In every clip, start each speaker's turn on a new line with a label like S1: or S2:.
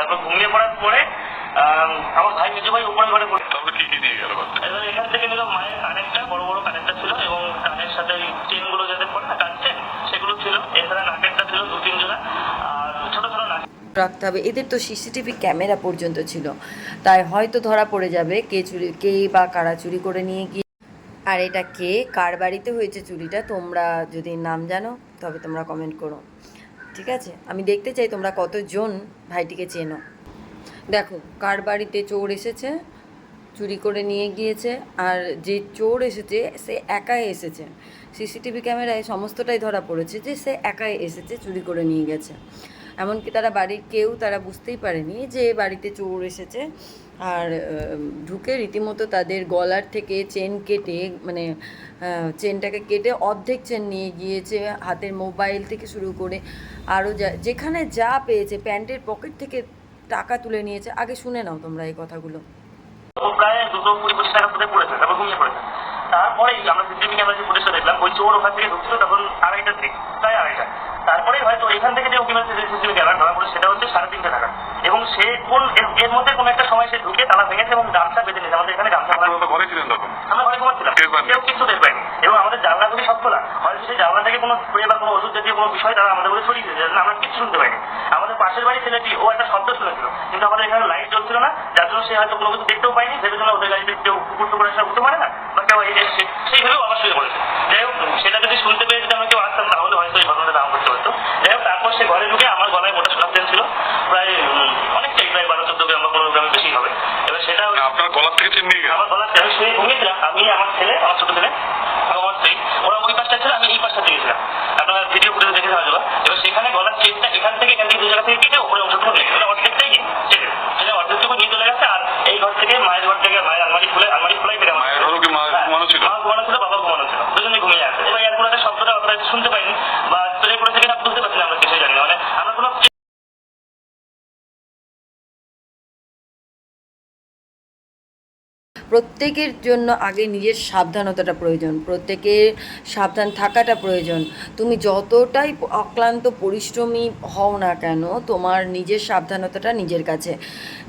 S1: তারপর ঘুমিয়ে পড়ার পরে আমার ভাই মেজো ভাই উপরে ঘরে পড়ে।
S2: তারপরে কি কি নিয়ে গেল
S1: এবার এখান থেকে নিল মায়ের কানেরটা বড় বড় কানেরটা ছিল এবং কানের সাথে ওই চেনগুলো যাতে পড়ে না কান চেন সেগুলো ছিল। এছাড়া নাকেরটা ছিল দু তিন জোড়া আর ছোট ছোট নাক।
S3: রাখতে হবে। এদের তো সিসিটিভি ক্যামেরা পর্যন্ত ছিল। তাই হয়তো ধরা পড়ে যাবে কে চুরি কে বা কারা চুরি করে নিয়ে গিয়ে। আর এটা কে? কার বাড়িতে হয়েছে চুরিটা? তোমরা যদি নাম জানো তবে তোমরা কমেন্ট করো। ঠিক আছে? আমি দেখতে চাই তোমরা কতজন ভাইটিকে চেনো। দেখো, কার বাড়িতে চোর এসেছে, চুরি করে নিয়ে গিয়েছে, আর যে চোর এসেছে, সে একাই এসেছে। সিসিটিভি ক্যামেরায় সমস্তটাই ধরা পড়েছে যে সে একাই এসেছে, চুরি করে নিয়ে গেছে। এমনকি তারা বাড়ির কেউ তারা বুঝতেই পারেনি যে বাড়িতে চোর এসেছে। আর ঢুকে রীতিমতো তাদের গলার থেকে চেন কেটে মানে চেনটাকে কেটে অর্ধেক চেন নিয়ে গিয়েছে, হাতের মোবাইল থেকে শুরু করে আরও যা, যেখানে যা পেয়েছে, প্যান্টের পকেট থেকে টাকা তুলে নিয়েছে। আগে শুনে নাও তোমরা এই কথাগুলো।
S1: তারপর আমরা যে ফুটেজটা দেখলাম, ওই চোর ওখান থেকে ঢুকছিল তখন আড়াইটা তারপরে হয়তো এখান থেকে যে উকিলের সিসিটিভি ক্যামেরা ধরা পড়ে সেটা হচ্ছে সাড়ে তিনটে টাকা এবং সে কোন এর- মধ্যে কোনো একটা সময় সে ঢুকে তালা ভেঙেছে এবং গামছা বেঁধে নিয়েছে। আমাদের এখানে গামছা
S2: ঘরে ছিলেন তখন।
S1: আমরা ঘরে ঘুমাচ্ছিলাম। কেউ কিছু টের পাইনি এবং আমাদের জানলাগুলি সব খোলা হয়তো সেই জানলা থেকে কোনো স্প্রে বা কোনো ওষুধ জাতীয় কোনো বিষয় তারা আমাদের বলে ছড়িয়ে দিয়েছে। আমরা কিছু শুনতে পাইনি। আমাদের পাশের বাড়ির ছেলেটি ও একটা শব্দ শুনেছিল। কিন্তু আমাদের এখানে লাইট জ্বলছিল না। যার জন্য সে হয়তো কোনো কিছু দেখতেও পাইনি ভেবেছিল ওদের গাড়িতে কেউ কুকুর টুকুর এসে উঠতে পারে না। বা কেউ এই এসছে সেই ভেবেও আমার শুয়ে পড়েছে যাই হোক সেটা যদি শুনতে পেয়ে যদি আমরা কেউ আসতাম তাহলে হয়তো এই ঘটনাটা নাম করতে হতো যাই হোক তারপর সে ঘরে ঢুকে আমার গলায় মোটা সোনার চেন ছিল প্রায় উম, অনেকটাই প্রায় বারো চোদ্দ গ্রাম বা পনেরো গ্রামের বেশি হবে এবার
S2: গলার থেকে চেন নিয়ে গেল।
S1: আমার গলা আমি শুয়ে ঘুমিয়েছিলাম। আমি আমার ছেলে আমার ছোট ছেলে আমার স্ত্রী। ওরা ওই পাশটা ছিল আমি এই পাশটা দিয়েছিলাম। আপনারা ভিডিও ফুটেজ দেখে এবার সেখানে গলার চেকটা এখান থেকে এখান থেকে দু জায়গা থেকে কেটে উপরে অংশটুকু নিয়ে গেছে অর্ধেকটাই সেটা অর্ধেকটুকু নিয়ে চলে গেছে আর এই ঘর থেকে মায়ের ঘর থেকে মায়ের আলমারি খুলে আলমারি খোলাই আমার-
S2: মায়ের ঘরেও কি মা
S1: হ্যাঁ,
S2: ঘুমানো ছিল?
S1: মা ঘুমানো ছিল বাবা ঘুমানো ছিল। দুজনে ঘুমিয়ে আছে। এবার এরপর শব্দটা আপনারা শুনতে পাইনি বা স্প্রে করে থেকে বুঝতে পারছি না আমরা কিছুই জানি না মানে আমরা কোনো
S3: প্রত্যেকের জন্য আগে নিজের সাবধানতাটা প্রয়োজন, প্রত্যেকের সাবধান থাকাটা প্রয়োজন। তুমি যতটাই অক্লান্ত পরিশ্রমী হও না কেন, তোমার নিজের সাবধানতাটা নিজের কাছে।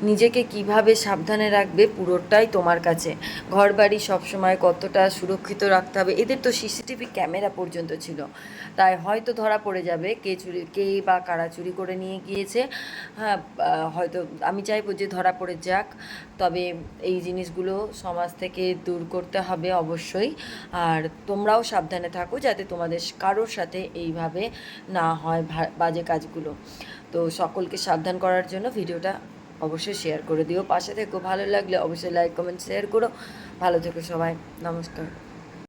S3: নিজেকে কীভাবে সাবধানে রাখবে পুরোটাই তোমার কাছে। ঘর বাড়ি সবসময় কতটা সুরক্ষিত রাখতে হবে, এদের তো সিসিটিভি ক্যামেরা পর্যন্ত ছিল। তাই হয়তো ধরা পড়ে যাবে কে চুরি, কে বা কারা চুরি করে নিয়ে গিয়েছে। হ্যাঁ হয়তো আমি চাইব যে ধরা পড়ে যাক। তবে এই জিনিসগুলো সমাজ থেকে দূর করতে হবে অবশ্যই। আর তোমরাও সাবধানে থাকো যাতে তোমাদের কারোর সাথে এইভাবে না হয় বাজে কাজগুলো। তো সকলকে সাবধান করার জন্য ভিডিওটা অবশ্যই শেয়ার করে দিও। পাশে থেকো, ভালো লাগলে অবশ্যই লাইক কমেন্ট শেয়ার করো। ভালো থেকো সবাই, নমস্কার।